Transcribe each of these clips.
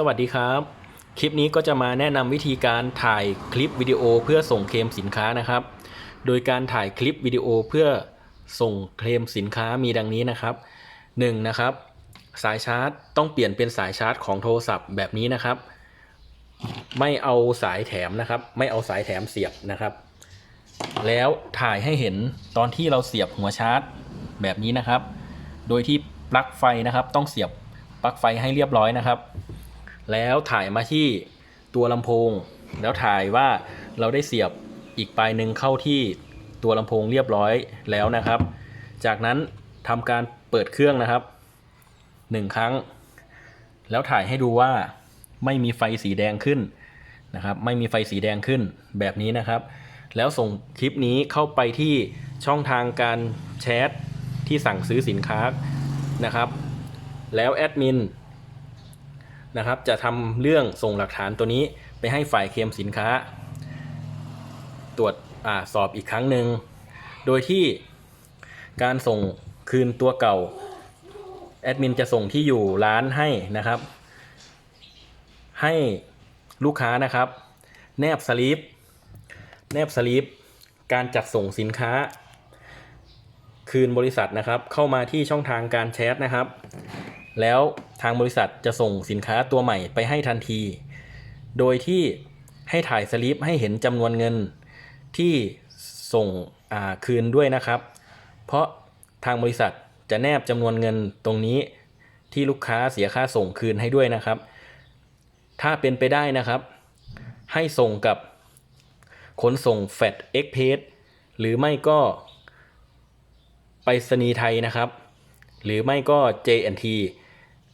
สวัสดีครับ คลิปนี้ก็จะมาแนะนำวิธีการถ่ายคลิปวิดีโอเพื่อส่งเคลมสินค้านะครับ โดยการถ่ายคลิปวิดีโอเพื่อส่งเคลมสินค้ามีดังนี้นะครับ 1. นะครับ สายชาร์จต้องเปลี่ยนเป็นสายชาร์จของโทรศัพท์แบบนี้นะครับ ไม่เอาสายแถมนะครับ ไม่เอาสายแถมเสียบนะครับ แล้วถ่ายให้เห็นตอนที่เราเสียบหัวชาร์จแบบนี้นะครับ โดยที่ปลั๊กไฟนะครับ ต้องเสียบปลั๊กไฟให้เรียบร้อยนะครับ แล้วถ่ายมาที่ตัวลำโพง แล้วถ่ายว่าเราได้เสียบอีกปลายหนึ่งเข้าที่ตัวลำโพงเรียบร้อยแล้วนะครับ จากนั้นทำการเปิดเครื่องนะครับหนึ่งครั้ง แล้วถ่ายให้ดูว่าไม่มีไฟสีแดงขึ้นนะครับ ไม่มีไฟสีแดงขึ้นแบบนี้นะครับ แล้วส่งคลิปนี้เข้าไปที่ช่องทางการแชทที่สั่งซื้อสินค้านะครับ แล้วแอดมิน นะครับ จะทำเรื่องส่งหลักฐานตัวนี้ไปให้ฝ่ายเคลมสินค้า ตรวจอสอบอีกครั้งหนึ่ง โดยที่การส่งคืนตัวเก่า แอดมินจะส่งที่อยู่ร้านให้นะครับ ให้ลูกค้านะครับ แนบสลิปแนบสลิปการจัดส่งสินค้า คืนบริษัทนะครับ เข้ามาที่ช่องทางการแชทนะครับ แล้วทางบริษัทจะส่งสินค้าตัวใหม่ไปให้ทันที โดยที่ให้ถ่ายสลิปให้เห็นจำนวนเงินที่ส่งคืนด้วยนะครับ เพราะทางบริษัทจะแนบจำนวนเงินตรงนี้ที่ลูกค้าเสียค่าส่งคืนให้ด้วยนะครับ ถ้าเป็นไปได้นะครับ ให้ส่งกับขนส่งแฟดเอ็กเพสหรือไม่ก็ไปรษณียไทยนะครับ หรือไม่ก็ J&T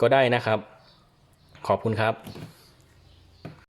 ก็ได้นะครับ ขอบคุณครับ